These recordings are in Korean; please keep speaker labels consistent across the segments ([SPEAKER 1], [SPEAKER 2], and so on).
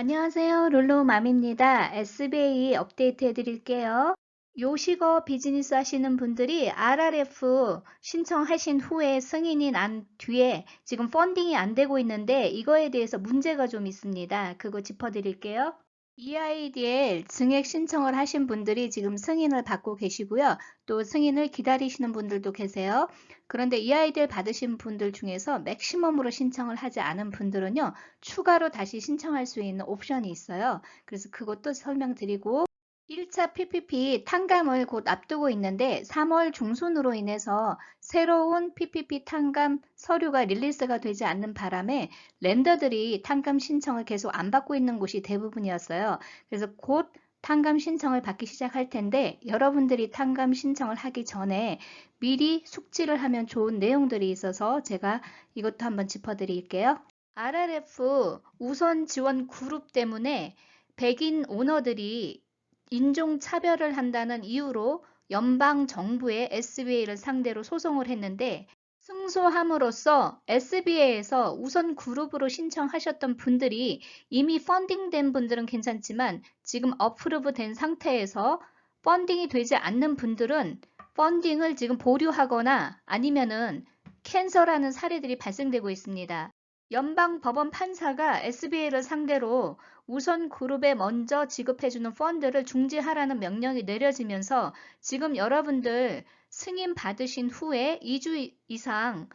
[SPEAKER 1] 안녕하세요. 룰루맘입니다. SBA 업데이트 해드릴게요. 요식업 비즈니스 하시는 분들이 RRF 신청하신 후에 승인이 난 뒤에 지금 펀딩이 안 되고 있는데 이거에 대해서 문제가 좀 있습니다. 그거 짚어드릴게요. EIDL 증액 신청을 하신 분들이 지금 승인을 받고 계시고요. 또 승인을 기다리시는 분들도 계세요. 그런데 EIDL 받으신 분들 중에서 맥시멈으로 신청을 하지 않은 분들은요. 추가로 다시 신청할 수 있는 옵션이 있어요. 그래서 그것도 설명드리고 1차 PPP 탕감을 곧 앞두고 있는데 3월 중순으로 인해서 새로운 PPP 탕감 서류가 릴리스가 되지 않는 바람에 랜더들이 탕감 신청을 계속 안 받고 있는 곳이 대부분이었어요. 그래서 곧 탕감 신청을 받기 시작할 텐데 여러분들이 탕감 신청을 하기 전에 미리 숙지를 하면 좋은 내용들이 있어서 제가 이것도 한번 짚어드릴게요. RRF 우선 지원 그룹 때문에 백인 오너들이 인종차별을 한다는 이유로 연방 정부의 SBA를 상대로 소송을 했는데 승소함으로써 SBA에서 우선 그룹으로 신청하셨던 분들이 이미 펀딩된 분들은 괜찮지만 지금 어프로브 된 상태에서 펀딩이 되지 않는 분들은 펀딩을 지금 보류하거나 아니면은 캔슬하는 사례들이 발생되고 있습니다. 연방 법원 판사가 SBA를 상대로 우선 그룹에 먼저 지급해주는 펀드를 중지하라는 명령이 내려지면서 지금 여러분들 승인 받으신 후에 2주 이상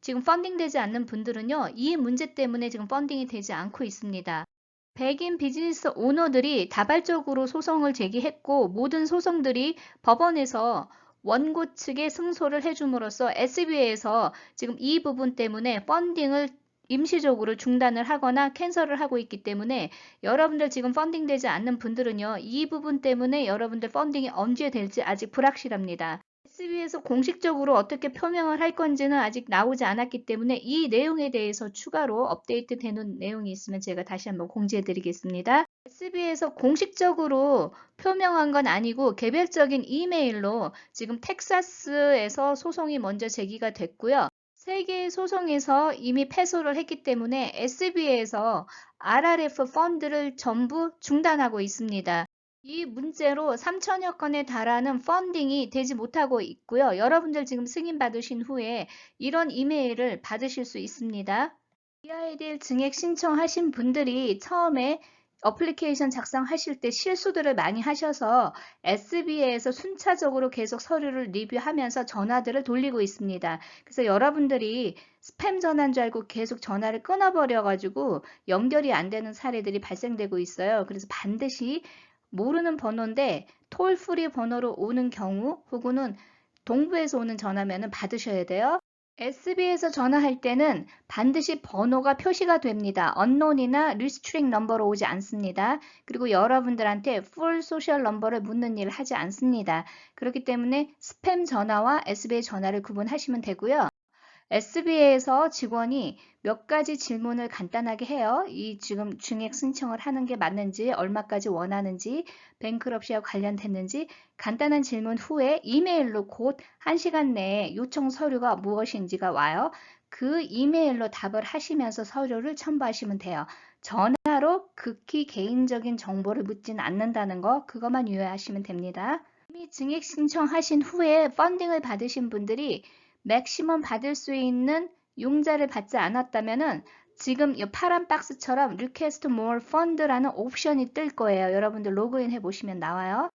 [SPEAKER 1] 지금 펀딩 되지 않는 분들은요, 이 문제 때문에 지금 펀딩이 되지 않고 있습니다. 백인 비즈니스 오너들이 다발적으로 소송을 제기했고 모든 소송들이 법원에서 원고 측에 승소를 해줌으로써 SBA에서 지금 이 부분 때문에 펀딩을 임시적으로 중단을 하거나 캔슬을 하고 있기 때문에 여러분들 지금 펀딩 되지 않는 분들은요. 이 부분 때문에 여러분들 펀딩이 언제 될지 아직 불확실합니다. SB에서 공식적으로 어떻게 표명을 할 건지는 아직 나오지 않았기 때문에 이 내용에 대해서 추가로 업데이트 되는 내용이 있으면 제가 다시 한번 공지해 드리겠습니다. SB에서 공식적으로 표명한 건 아니고 개별적인 이메일로 지금 텍사스에서 소송이 먼저 제기가 됐고요. 세 개의 소송에서 이미 패소를 했기 때문에 SB에서 RRF 펀드를 전부 중단하고 있습니다. 이 문제로 3천여 건에 달하는 펀딩이 되지 못하고 있고요. 여러분들 지금 승인 받으신 후에 이런 이메일을 받으실 수 있습니다. EIDL 증액 신청하신 분들이 처음에 어플리케이션 작성하실 때 실수들을 많이 하셔서 SB에서 순차적으로 계속 서류를 리뷰하면서 전화들을 돌리고 있습니다. 그래서 여러분들이 스팸 전화인 줄 알고 계속 전화를 끊어버려 가지고 연결이 안 되는 사례들이 발생되고 있어요. 그래서 반드시 모르는 번호인데 톨 프리 번호로 오는 경우 혹은 동부에서 오는 전화면은 받으셔야 돼요. SB에서 전화할 때는 반드시 번호가 표시가 됩니다. 언론이나 리스트링 넘버로 오지 않습니다. 그리고 여러분들한테 풀 소셜 넘버를 묻는 일을 하지 않습니다. 그렇기 때문에 스팸 전화와 SBA 전화를 구분하시면 되고요. SBA에서 직원이 몇 가지 질문을 간단하게 해요. 이 지금 증액 신청을 하는 게 맞는지, 얼마까지 원하는지, 뱅크럽시와 관련됐는지 간단한 질문 후에 이메일로 곧 1시간 내에 요청 서류가 무엇인지가 와요. 그 이메일로 답을 하시면서 서류를 첨부하시면 돼요. 전화로 극히 개인적인 정보를 묻지는 않는다는 거 그것만 유의하시면 됩니다. 이미 증액 신청하신 후에 펀딩을 받으신 분들이 맥시멈 받을 수 있는 융자를 받지 않았다면은 지금 이 파란 박스처럼 Request More Fund라는 옵션이 뜰 거예요. 여러분들 로그인 해 보시면 나와요.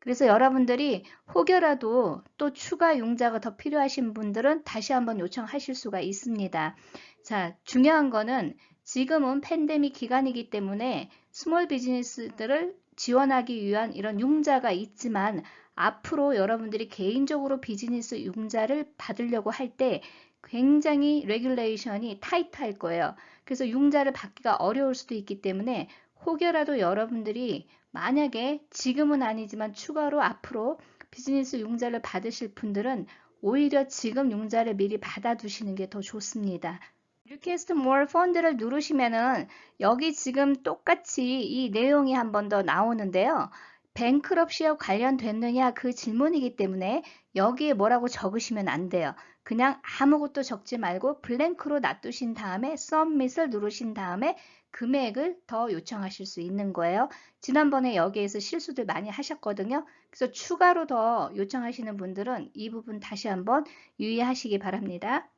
[SPEAKER 1] 그래서 여러분들이 혹여라도 또 추가 융자가 더 필요하신 분들은 다시 한번 요청하실 수가 있습니다. 자, 중요한 거는 지금은 팬데믹 기간이기 때문에 스몰 비즈니스들을 지원하기 위한 이런 융자가 있지만 앞으로 여러분들이 개인적으로 비즈니스 융자를 받으려고 할 때 굉장히 레귤레이션이 타이트할 거예요. 그래서 융자를 받기가 어려울 수도 있기 때문에 혹여라도 여러분들이 만약에 지금은 아니지만 추가로 앞으로 비즈니스 융자를 받으실 분들은 오히려 지금 융자를 미리 받아두시는 게 더 좋습니다. 리퀘스트 more 펀드를 누르시면은 여기 지금 똑같이 이 내용이 한 번 더 나오는데요. 뱅크럽시와 관련됐느냐 그 질문이기 때문에 여기에 뭐라고 적으시면 안 돼요. 그냥 아무것도 적지 말고 블랭크로 놔두신 다음에 submit을 누르신 다음에 금액을 더 요청하실 수 있는 거예요. 지난번에 여기에서 실수들 많이 하셨거든요. 그래서 추가로 더 요청하시는 분들은 이 부분 다시 한번 유의하시기 바랍니다.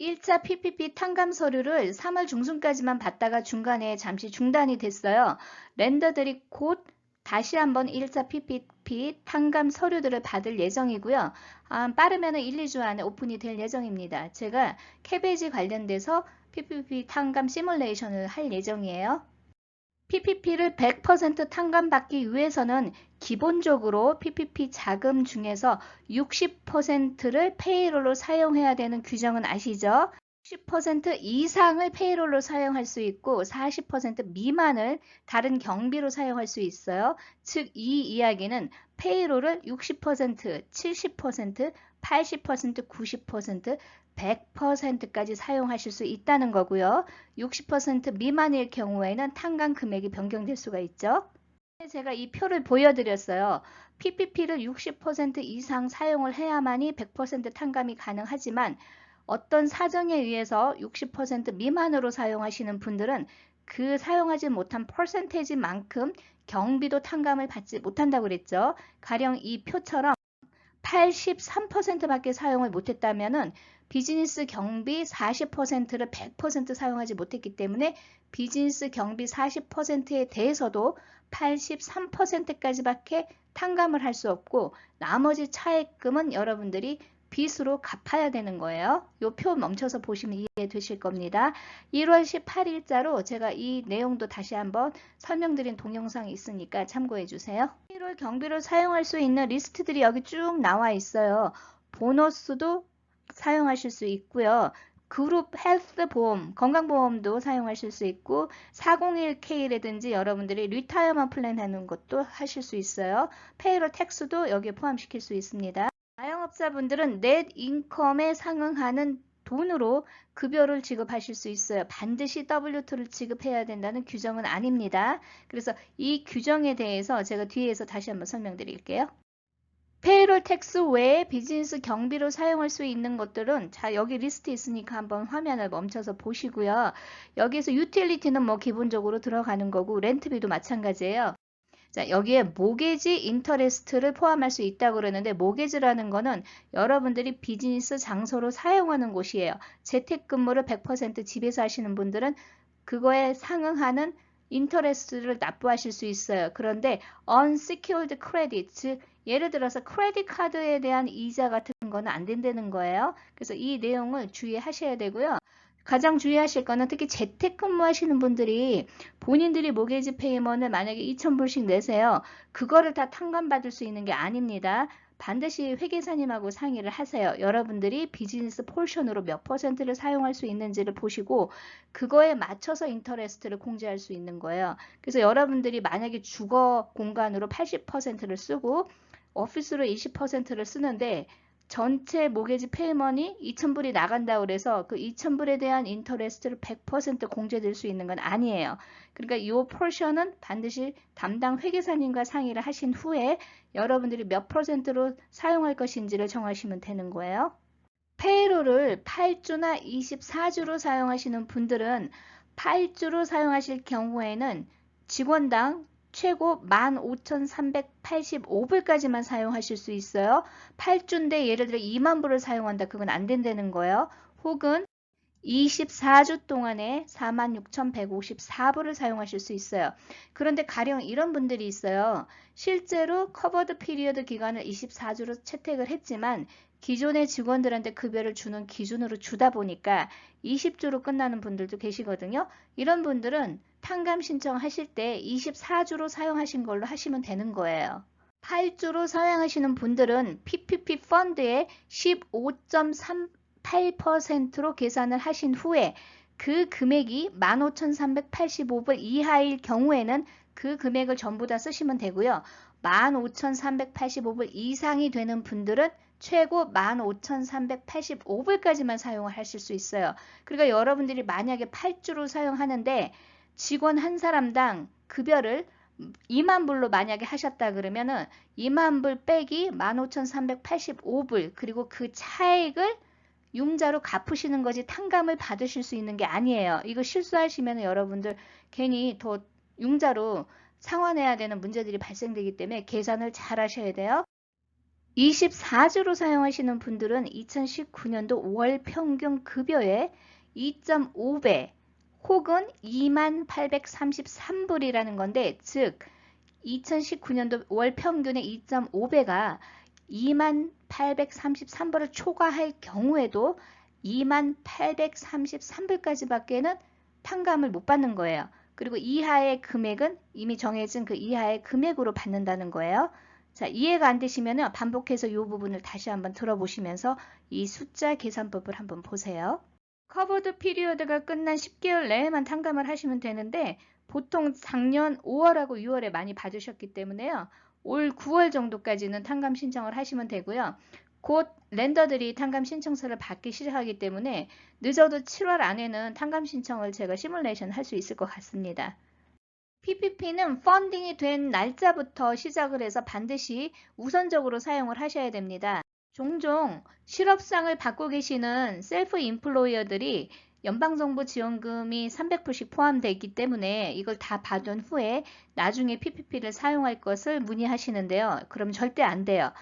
[SPEAKER 1] 1차 PPP 탕감 서류를 3월 중순까지만 받다가 중간에 잠시 중단이 됐어요. 랜더들이 곧 다시 한번 1차 PPP 탕감 서류들을 받을 예정이고요. 아, 빠르면 1, 2주 안에 오픈이 될 예정입니다. 제가 캐베지 관련돼서 PPP 탕감 시뮬레이션을 할 예정이에요. PPP를 100% 탕감받기 위해서는 기본적으로 PPP 자금 중에서 60%를 페이롤로 사용해야 되는 규정은 아시죠? 60% 이상을 페이롤로 사용할 수 있고 40% 미만을 다른 경비로 사용할 수 있어요. 즉 이 이야기는 페이롤을 60%, 70%, 80%, 90%, 100%까지 사용하실 수 있다는 거고요. 60% 미만일 경우에는 탕감 금액이 변경될 수가 있죠. 제가 이 표를 보여드렸어요. PPP를 60% 이상 사용을 해야만이 100% 탕감이 가능하지만 어떤 사정에 의해서 60% 미만으로 사용하시는 분들은 그 사용하지 못한 퍼센테이지만큼 경비도 탕감을 받지 못한다고 그랬죠. 가령 이 표처럼 83%밖에 사용을 못했다면은 비즈니스 경비 40%를 100% 사용하지 못했기 때문에 비즈니스 경비 40%에 대해서도 83%까지밖에 탕감을 할 수 없고 나머지 차액금은 여러분들이 빚으로 갚아야 되는 거예요. 이표 멈춰서 보시면 이해되실 겁니다. 1월 18일자로 제가 이 내용도 다시 한번 설명드린 동영상이 있으니까 참고해 주세요. 1월 경비로 사용할 수 있는 리스트들이 여기 쭉 나와 있어요. 보너스도 사용하실 수 있고요. 그룹 헬스 보험, 건강보험도 사용하실 수 있고 401k라든지 여러분들이 리타이어먼 플랜 하는 것도 하실 수 있어요. 페이로 텍스도 여기에 포함시킬 수 있습니다. 자영업자분들은 넷 인컴에 상응하는 돈으로 급여를 지급하실 수 있어요. 반드시 W2를 지급해야 된다는 규정은 아닙니다. 그래서 이 규정에 대해서 제가 뒤에서 다시 한번 설명드릴게요. 페이롤 텍스 외에 비즈니스 경비로 사용할 수 있는 것들은 자 여기 리스트 있으니까 한번 화면을 멈춰서 보시고요. 여기에서 유틸리티는 뭐 기본적으로 들어가는 거고 렌트비도 마찬가지예요. 자 여기에 모게지 인터레스트를 포함할 수 있다고 그러는데 모게지라는 거는 여러분들이 비즈니스 장소로 사용하는 곳이에요. 재택근무를 100% 집에서 하시는 분들은 그거에 상응하는 인터레스트를 납부하실 수 있어요. 그런데 unsecured credit, 즉 예를 들어서 크레딧 카드에 대한 이자 같은 거는 안 된다는 거예요. 그래서 이 내용을 주의하셔야 되고요. 가장 주의하실 거는 특히 재택근무 하시는 분들이 본인들이 모게지 페이먼을 만약에 2,000불씩 내세요. 그거를 다 탕감받을 수 있는 게 아닙니다. 반드시 회계사님하고 상의를 하세요. 여러분들이 비즈니스 폴션으로 몇 퍼센트를 사용할 수 있는지를 보시고 그거에 맞춰서 인터레스트를 공제할 수 있는 거예요. 그래서 여러분들이 만약에 주거 공간으로 80%를 쓰고 오피스로 20%를 쓰는데 전체 모게지 페이먼이 2,000불이 나간다고 그래서 그 2,000불에 대한 인터레스트를 100% 공제될 수 있는 건 아니에요. 그러니까 이 포션은 반드시 담당 회계사님과 상의를 하신 후에 여러분들이 몇 퍼센트로 사용할 것인지를 정하시면 되는 거예요. 페이로를 8주나 24주로 사용하시는 분들은 8주로 사용하실 경우에는 직원당 최고 15,385불까지만 사용하실 수 있어요. 8주인데 예를 들어 2만 불을 사용한다. 그건 안 된다는 거예요. 혹은 24주 동안에 46,154불을 사용하실 수 있어요. 그런데 가령 이런 분들이 있어요. 실제로 커버드 피리어드 기간을 24주로 채택을 했지만 기존의 직원들한테 급여를 주는 기준으로 주다 보니까 20주로 끝나는 분들도 계시거든요. 이런 분들은 탕감 신청하실 때 24주로 사용하신 걸로 하시면 되는 거예요. 8주로 사용하시는 분들은 PPP 펀드의 15.38%로 계산을 하신 후에 그 금액이 15,385불 이하일 경우에는 그 금액을 전부 다 쓰시면 되고요. 15,385불 이상이 되는 분들은 최고 15,385불까지만 사용을 하실 수 있어요. 그러니까 여러분들이 만약에 8주로 사용하는데 직원 한 사람당 급여를 2만 불로 만약에 하셨다 그러면은 2만 불 빼기 15,385불 그리고 그 차액을 융자로 갚으시는 거지 탕감을 받으실 수 있는 게 아니에요. 이거 실수하시면 여러분들 괜히 더 융자로 상환해야 되는 문제들이 발생되기 때문에 계산을 잘 하셔야 돼요. 24주로 사용하시는 분들은 2019년도 월 평균 급여의 2.5배 혹은 2833불이라는 건데 즉 2019년도 월 평균의 2.5배가 2833불을 초과할 경우에도 2833불까지밖에는 탕감을 못 받는 거예요. 그리고 이하의 금액은 이미 정해진 그 이하의 금액으로 받는다는 거예요. 자, 이해가 안 되시면 반복해서 이 부분을 다시 한번 들어보시면서 이 숫자 계산법을 한번 보세요. 커버드 피리어드가 끝난 10개월 내에만 탕감을 하시면 되는데 보통 작년 5월하고 6월에 많이 받으셨기 때문에요. 올 9월 정도까지는 탕감 신청을 하시면 되고요. 곧 랜더들이 탕감 신청서를 받기 시작하기 때문에 늦어도 7월 안에는 탕감 신청을 제가 시뮬레이션 할 수 있을 것 같습니다. PPP는 펀딩이 된 날짜부터 시작을 해서 반드시 우선적으로 사용을 하셔야 됩니다. 종종 실업상을 받고 계시는 셀프 인플로이어들이 연방정부 지원금이 300불씩 포함되어 있기 때문에 이걸 다 받은 후에 나중에 PPP를 사용할 것을 문의하시는데요. 그럼 절대 안 돼요.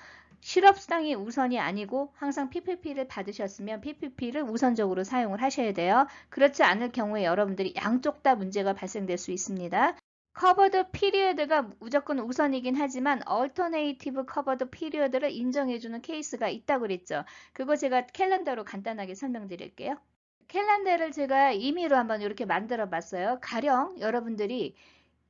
[SPEAKER 1] 실업수당이 우선이 아니고 항상 PPP를 받으셨으면 PPP를 우선적으로 사용을 하셔야 돼요. 그렇지 않을 경우에 여러분들이 양쪽 다 문제가 발생될 수 있습니다. 커버드 피리어드가 무조건 우선이긴 하지만 얼터네이티브 커버드 피리어드를 인정해주는 케이스가 있다고 그랬죠. 그거 제가 캘린더로 간단하게 설명드릴게요. 캘린더를 제가 임의로 한번 이렇게 만들어 봤어요. 가령 여러분들이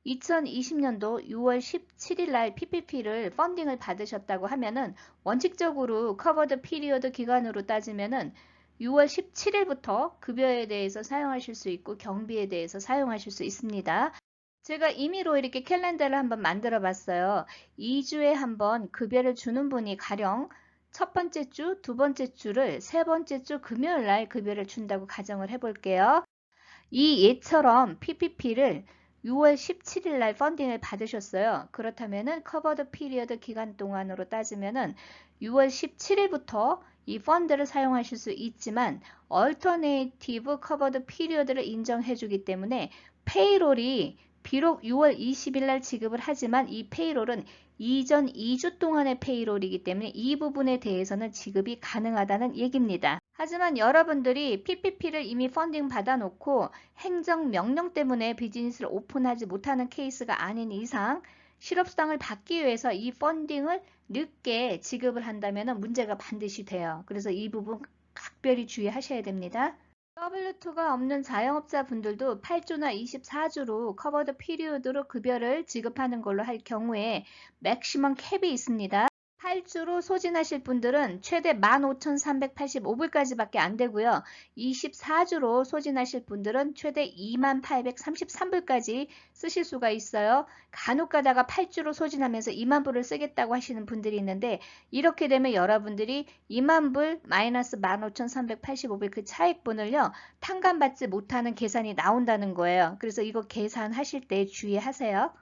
[SPEAKER 1] 2020년도 6월 17일 날 PPP를 펀딩을 받으셨다고 하면은 원칙적으로 커버드 피리어드 기간으로 따지면은 6월 17일부터 급여에 대해서 사용하실 수 있고 경비에 대해서 사용하실 수 있습니다. 제가 임의로 이렇게 캘린더를 한번 만들어 봤어요. 2주에 한번 급여를 주는 분이 가령 첫 번째 주, 두 번째 주를 세 번째 주 금요일 날 급여를 준다고 가정을 해볼게요. 이 예처럼 PPP를 6월 17일 날 펀딩을 받으셨어요. 그렇다면은 커버드 피리어드 기간 동안으로 따지면은 6월 17일부터 이 펀드를 사용하실 수 있지만 얼터네이티브 커버드 피리어드를 인정해 주기 때문에 페이롤이 비록 6월 20일 날 지급을 하지만 이 페이롤은 이전 2주 동안의 페이롤이기 때문에 이 부분에 대해서는 지급이 가능하다는 얘기입니다. 하지만 여러분들이 PPP를 이미 펀딩 받아놓고 행정명령 때문에 비즈니스를 오픈하지 못하는 케이스가 아닌 이상 실업수당을 받기 위해서 이 펀딩을 늦게 지급을 한다면 문제가 반드시 돼요. 그래서 이 부분 각별히 주의하셔야 됩니다. W2가 없는 자영업자 분들도 8주나 24주로 커버드 피리어드로 급여를 지급하는 걸로 할 경우에 맥시멈 캡이 있습니다. 8주로 소진하실 분들은 최대 15,385불까지밖에 안 되고요. 24주로 소진하실 분들은 최대 2833불까지 쓰실 수가 있어요. 간혹 가다가 8주로 소진하면서 2만 불을 쓰겠다고 하시는 분들이 있는데 이렇게 되면 여러분들이 2만 불 마이너스 15,385불 그 차익분을요. 탕감받지 못하는 계산이 나온다는 거예요. 그래서 이거 계산하실 때 주의하세요.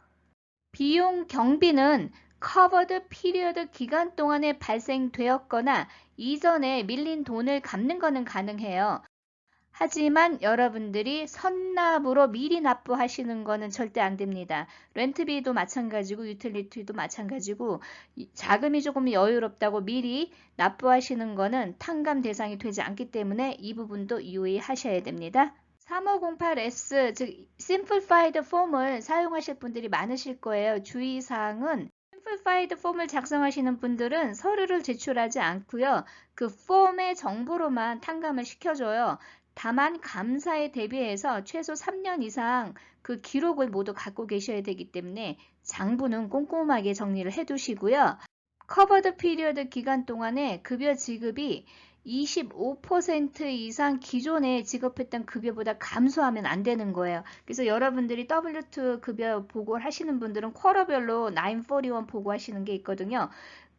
[SPEAKER 1] 비용 경비는 커버드 피리어드 기간 동안에 발생되었거나 이전에 밀린 돈을 갚는 것은 가능해요. 하지만 여러분들이 선납으로 미리 납부하시는 것은 절대 안 됩니다. 렌트비도 마찬가지고 유틸리티도 마찬가지고 자금이 조금 여유롭다고 미리 납부하시는 것은 탕감 대상이 되지 않기 때문에 이 부분도 유의하셔야 됩니다. 3508S 즉 Simplified 폼을 사용하실 분들이 많으실 거예요. 주의사항은 심플파이드 폼을 작성하시는 분들은 서류를 제출하지 않고요. 그 폼의 정보로만 탕감을 시켜줘요. 다만 감사에 대비해서 최소 3년 이상 그 기록을 모두 갖고 계셔야 되기 때문에 장부는 꼼꼼하게 정리를 해 두시고요. 커버드 피리어드 기간 동안에 급여 지급이 25% 이상 기존에 지급했던 급여보다 감소하면 안 되는 거예요. 그래서 여러분들이 W2 급여 보고를 하시는 분들은 쿼러별로 941 보고하시는 게 있거든요.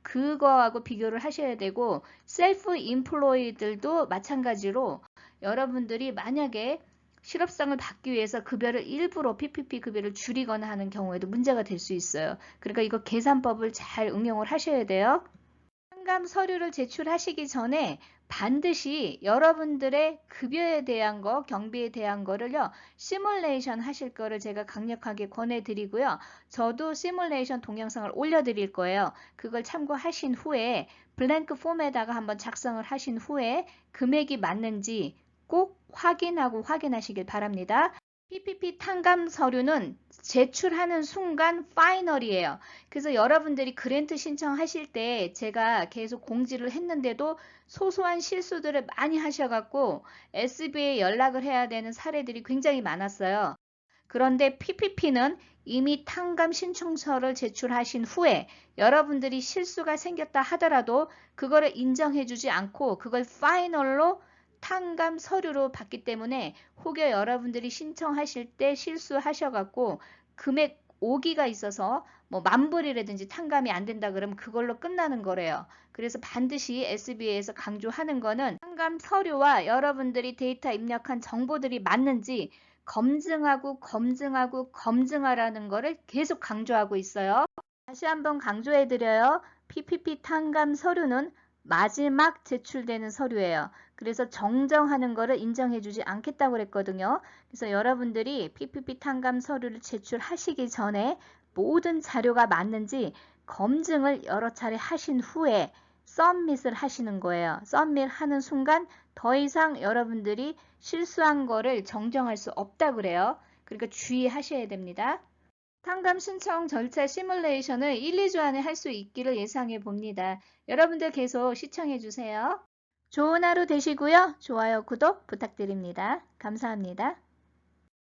[SPEAKER 1] 그거하고 비교를 하셔야 되고 셀프 인플로이들도 마찬가지로 여러분들이 만약에 실업상을 받기 위해서 급여를 일부러 PPP 급여를 줄이거나 하는 경우에도 문제가 될 수 있어요. 그러니까 이거 계산법을 잘 응용을 하셔야 돼요. 탕감 서류를 제출하시기 전에 반드시 여러분들의 급여에 대한 거, 경비에 대한 거를요, 시뮬레이션 하실 거를 제가 강력하게 권해 드리고요. 저도 시뮬레이션 동영상을 올려 드릴 거예요. 그걸 참고하신 후에 블랭크 폼에다가 한번 작성을 하신 후에 금액이 맞는지 꼭 확인하고 확인하시길 바랍니다. PPP 탕감 서류는 제출하는 순간 파이널이에요. 그래서 여러분들이 그랜트 신청하실 때 제가 계속 공지를 했는데도 소소한 실수들을 많이 하셔갖고 SB에 연락을 해야 되는 사례들이 굉장히 많았어요. 그런데 PPP는 이미 탕감 신청서를 제출하신 후에 여러분들이 실수가 생겼다 하더라도 그거를 인정해주지 않고 그걸 파이널로 탕감 서류로 받기 때문에 혹여 여러분들이 신청하실 때 실수하셔갖고 금액 오기가 있어서 뭐 만불이라든지 탕감이 안 된다 그러면 그걸로 끝나는 거래요. 그래서 반드시 SBA에서 강조하는 거는 탕감 서류와 여러분들이 데이터 입력한 정보들이 맞는지 검증하고 검증하고 검증하라는 거를 계속 강조하고 있어요. 다시 한번 강조해 드려요. PPP 탕감 서류는 마지막 제출되는 서류예요. 그래서 정정하는 거를 인정해 주지 않겠다고 그랬거든요. 그래서 여러분들이 PPP 탕감 서류를 제출하시기 전에 모든 자료가 맞는지 검증을 여러 차례 하신 후에 썸밋을 하시는 거예요. 썸밋 하는 순간 더 이상 여러분들이 실수한 거를 정정할 수 없다 그래요. 그러니까 주의하셔야 됩니다. 탕감 신청 절차 시뮬레이션을 1, 2주 안에 할 수 있기를 예상해 봅니다. 여러분들 계속 시청해 주세요. 좋은 하루 되시고요. 좋아요, 구독 부탁드립니다. 감사합니다.